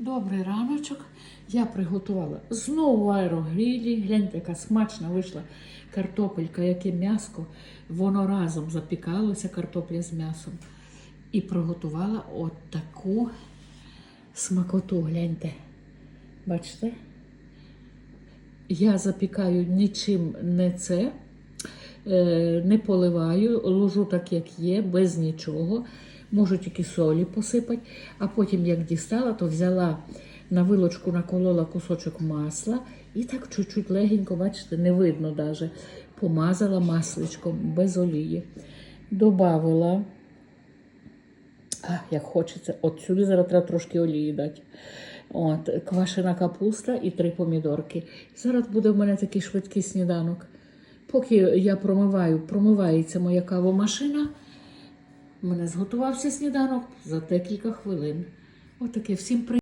Добрий раночок. Я приготувала знову аерогрілі. Гляньте, яка смачна вийшла картопелька, яке м'яско. Воно разом запікалося, картопля з м'ясом. І приготувала от таку смакоту. Гляньте. Бачите? Я запікаю нічим не це, не поливаю, ложу так, як є, без нічого. Можу тільки солі посипати, а потім, як дістала, то взяла на вилочку, наколола кусочок масла і так чуть-чуть легенько, бачите, не видно навіть, помазала масличком без олії. Добавила, а, як хочеться, от сюди зараз треба трошки олії дати. От, квашена капуста і три помідорки. Зараз буде в мене такий швидкий сніданок. Поки я промиваю, промивається моя кавомашина, у мене зготувався сніданок за декілька хвилин. Отаке всім при.